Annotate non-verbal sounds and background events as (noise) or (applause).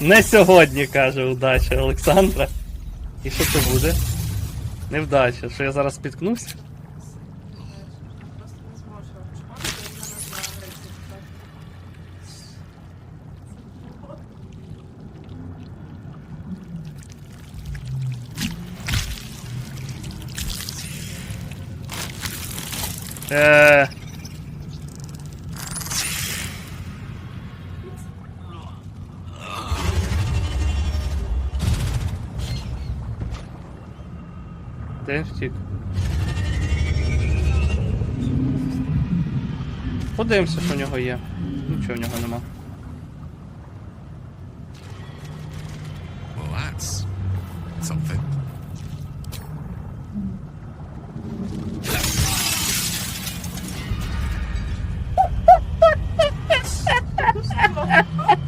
Не сьогодні, каже удача Олександра. І що це буде? Невдача, що я зараз спіткнувся? Просто теж втік. Подивимося, що в нього є. Нічого в нього нема. Well, that's something. (laughs)